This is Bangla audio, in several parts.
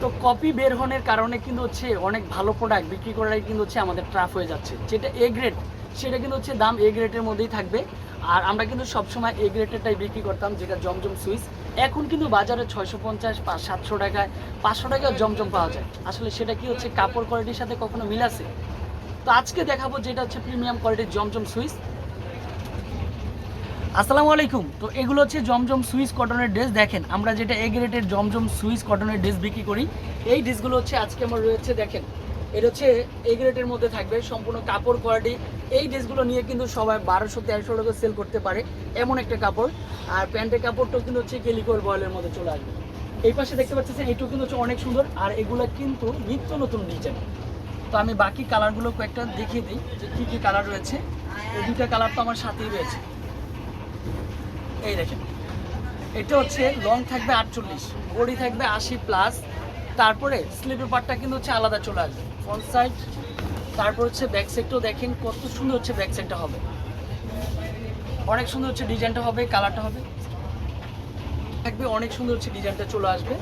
তো কপি বের হওয়ার কারণে কিন্তু হচ্ছে অনেক ভালো প্রোডাক্ট বিক্রি করাই কিন্তু হচ্ছে আমাদের ট্রাফ হয়ে যাচ্ছে। যেটা এ গ্রেড সেটা কিন্তু হচ্ছে দাম এ গ্রেডের মধ্যেই থাকবে। আর আমরা কিন্তু সবসময় এ গ্রেডেরটাই বিক্রি করতাম, যেটা জমজম সুইচ এখন কিন্তু বাজারে ছয়শো পঞ্চাশ পাঁচ সাতশো টাকায় পাঁচশো টাকায় জমজম পাওয়া যায়। আসলে সেটা কি হচ্ছে, কাপড় কোয়ালিটির সাথে কখনো মিল আছে? তো আজকে দেখাবো যেটা হচ্ছে প্রিমিয়াম কোয়ালিটির জমজম সুইচ আসসালামু আলাইকুম। তো এগুলো হচ্ছে জমজম সুইস কটনের ড্রেস দেখেন, আমরা যেটা এ গ্রেডের জমজম সুইস কটনের ড্রেস বিক্রি করি, এই ড্রেসগুলো হচ্ছে আজকে আমার রয়েছে, দেখেন এটা হচ্ছে এ গ্রেডের মধ্যে থাকবে সম্পূর্ণ কাপড় কোয়ালিটি এই ড্রেসগুলো নিয়ে কিন্তু সবাই বারোশো, তেরোশো টাকা সেল করতে পারে, এমন একটা কাপড়। আর প্যান্টের কাপড়টাও কিন্তু হচ্ছে কেলিকোর বয়েলের মধ্যে চলে আসবে। এই পাশে দেখতে পাচ্ছেন এইটুকু কিন্তু হচ্ছে অনেক সুন্দর। আর এগুলো কিন্তু নিত্য নতুন ডিজাইন তো আমি বাকি কালারগুলো কয়েকটা দেখিয়ে দিই, যে কী কী কালার রয়েছে। এই দুইটা কালার তো আমার সাথেই রয়েছে। এই দেখেন। এটা হচ্ছে লং থাকবে আটচল্লিশ, বডি থাকবে আশি প্লাস তারপরে স্লিপের পার্টটা কিন্তু হচ্ছে আলাদা চলে আসবে ফ্রন্ট সাইড তারপর হচ্ছে ব্যাক সাইডটাও দেখেন কত সুন্দর হচ্ছে ব্যাক সাইডটা হবে। অনেক সুন্দর হচ্ছে ডিজাইনটা হবে কালারটা হবে। থাকবে অনেক সুন্দর হচ্ছে ডিজাইনটা চলে আসবে।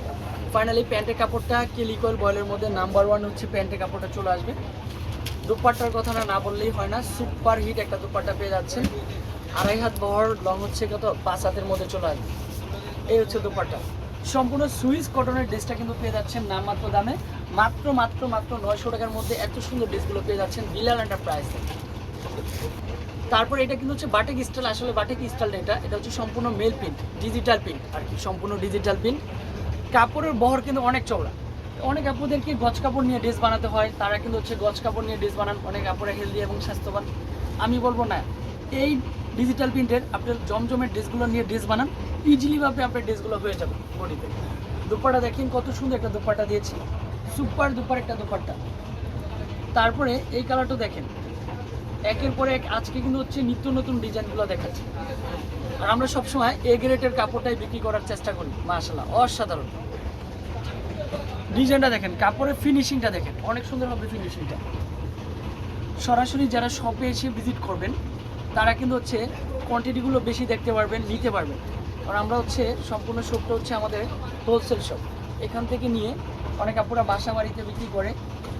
ফাইনালি প্যান্টের কাপড়টা কেলিকয়েল বয়েলের মধ্যে নাম্বার ওয়ান হচ্ছে প্যান্টের কাপড়টা চলে আসবে। দুপাট্টার কথা না বললেই হয় না সুপার হিট একটা দুপাট্টা পেয়ে যাচ্ছেন। আড়াই হাত বহর লং হচ্ছে কত? পাঁচ হাতের মধ্যে চলে আসবে। এই হচ্ছে দুপাট্টা। সম্পূর্ণ সুইস কটনের ড্রেসটা কিন্তু পেয়ে যাচ্ছেন নামমাত্র দামে। মাত্র মাত্র মাত্র নয়শো টাকার মধ্যে এত সুন্দর ড্রেসগুলো পেয়ে যাচ্ছেন বিলাল এন্টারপ্রাইজে তারপর এটা কিন্তু হচ্ছে বাটিক স্টাইল আসলে বাটিক স্টাইল এটা। এটা হচ্ছে সম্পূর্ণ মেল প্রিন্ট ডিজিটাল প্রিন্ট আর কি, সম্পূর্ণ ডিজিটাল প্রিন্ট কাপড়ের বহর কিন্তু অনেক চওড়া। অনেক আপুদেরকে গজ কাপড় নিয়ে ড্রেস বানাতে হয়। তারা কিন্তু হচ্ছে গছ কাপড় নিয়ে ড্রেস বানান। অনেক আপুরা হেলদি এবং স্বাস্থ্যবান। আমি বলব না। এই ডিজিটাল প্রিন্টের আপনার জমজমের ড্রেসগুলো নিয়ে ড্রেস বানান ইজিলিভাবে আপনার ড্রেসগুলো হয়ে যাবে বডিতে দুপাটা দেখেন কত সুন্দর একটা দুপাটা দিয়েছি সুপার দুপার একটা দুপাট্টা। তারপরে এই কালারটা দেখেন, একের পরে এক আজকে কিন্তু হচ্ছে নিত্য নতুন ডিজাইনগুলো দেখাচ্ছি। আর আমরা সবসময় এ গ্রেটের কাপড়টাই বিক্রি করার চেষ্টা করি মাশাল্লাহ অসাধারণ। ডিজাইনটা দেখেন, কাপড়ের ফিনিশিংটা দেখেন, অনেক সুন্দর হবে ফিনিশিংটা সরাসরি যারা শপে এসে ভিজিট করবেন তারা কিন্তু হচ্ছে কোয়ান্টিটিগুলো বেশি দেখতে পারবেন, নিতে পারবেন। আর আমরা হচ্ছে সম্পূর্ণ শপটা হচ্ছে আমাদের হোলসেল শপ এখান থেকে নিয়ে অনেক আপুরা বাসা বাড়িতে বিক্রি করে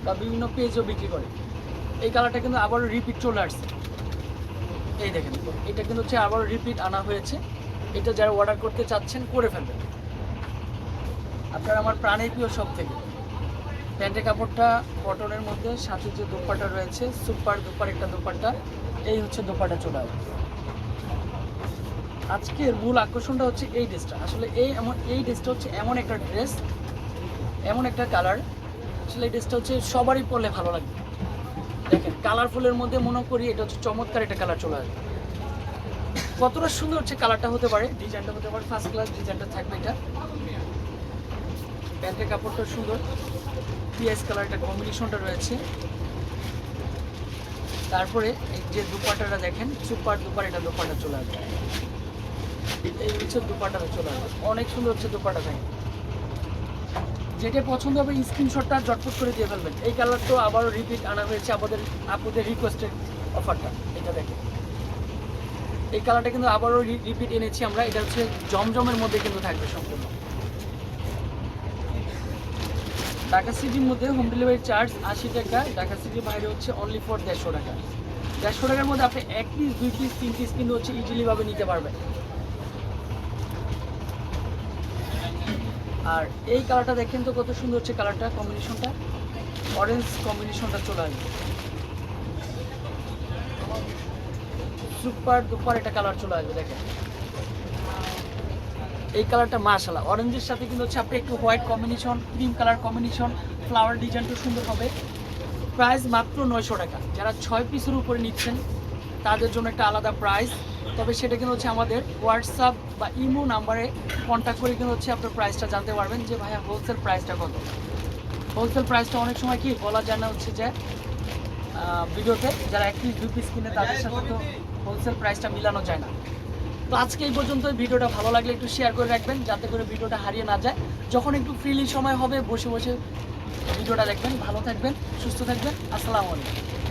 বা বিভিন্ন পেজও বিক্রি করে। এই কালারটা কিন্তু আবারও রিপিট চলে আসছে। এই দেখেন, এটা কিন্তু হচ্ছে আবারও রিপিট আনা হয়েছে। এটা যারা অর্ডার করতে চাচ্ছেন, করে ফেলবেন। আপনার আমার প্রাণের প্রিয় সব থেকে। প্যান্টের কাপড়টা কটনের মধ্যে, সাথে যে দোপাটা রয়েছে সুপার দুপার একটা দোপাট্টা। এই হচ্ছে দোপাটা চলে আসবে আজকের মূল আকর্ষণটা হচ্ছে এই ড্রেসটা। আসলে এই এমন এই ড্রেসটা হচ্ছে এমন একটা ড্রেস, এমন একটা কালার। আসলে এই ড্রেসটা হচ্ছে সবারই পরলে ভালো লাগবে দেখেন, কালারফুলের মধ্যে মনে করি এটা হচ্ছে চমৎকার একটা কালার চলে আসবে। কতটা সুন্দর হচ্ছে কালারটা হতে পারে। ডিজাইনটা হতে পারে ফার্স্ট ক্লাস ডিজাইনটা থাকবে এটা। প্যান্টের কাপড়টা সুন্দর। পিএস কালার একটা কম্বিনেশনটা রয়েছে। তারপরে এই যে দুপাটাটা দেখেন, সুপার দুপার এটা দুপাটা চলে আসবে। এই হচ্ছে দুপাটাটা চলে আসবে। অনেক সুন্দর হচ্ছে দুপাটা দেখেন। যেটা পছন্দ হবে স্ক্রিনশটটা জটপট করে দিয়ে ফেলবেন। এই কালার তো আবারও রিপিট আনা হয়েছে আমাদের আপনাদের রিকোয়েস্টেড অফারটা এটা দেখেন। এই কালারটা কিন্তু আবারও রিপিট এনেছি আমরা। এটা হচ্ছে জমজমের মধ্যে কিন্তু থাকবে সম্পূর্ণ। ঢাকা সিটির মধ্যে হোম ডেলিভারি চার্জ আশি টাকা, ঢাকা সিটির বাইরে হচ্ছে অনলি ফর দেড়শো টাকা। দেড়শো টাকার মধ্যে আপনি এক পিস দুই পিস তিন পিস কিন্তু হচ্ছে ইজিলিভাবে নিতে পারবেন। আর এই কালারটা দেখেন তো কত সুন্দর হচ্ছে কালারটা কম্বিনেশনটা অরেঞ্জ কম্বিনেশনটা চলে আসবে। সুপার দুপার এটা কালার চলে আসবে, দেখেন। এই কালারটা মাশাল্লাহ অরেঞ্জের সাথে কিন্তু হচ্ছে আপনি একটু white combination cream colour combination flower ডিজাইনটা সুন্দর হবে। প্রাইস মাত্র নয়শো টাকা। যারা ছয় পিসের উপরে নিচ্ছেন, তাদের জন্য একটা আলাদা প্রাইস তবে সেটা কিন্তু হচ্ছে আমাদের হোয়াটসঅ্যাপ বা ইমো নাম্বারে কন্ট্যাক্ট করে কিন্তু হচ্ছে আপনার প্রাইসটা জানতে পারবেন যে, ভাইয়া হোলসেল প্রাইসটা কত? হোলসেল প্রাইসটা অনেক সময় কি বলা যায় না হচ্ছে যে ভিডিওতে। যারা এক পিস দুই পিস কিনে, তাদের সাথে তো হোলসেল প্রাইসটা মিলানো যায় না। তো আজকে এই পর্যন্ত ভিডিওটা ভালো লাগলে একটু শেয়ার করে রাখবেন, যাতে করে ভিডিওটা হারিয়ে না যায়। যখন একটু ফ্রিলি সময় হবে, বসে বসে ভিডিওটা দেখবেন। ভালো থাকবেন, সুস্থ থাকবেন। আসসালামু আলাইকুম।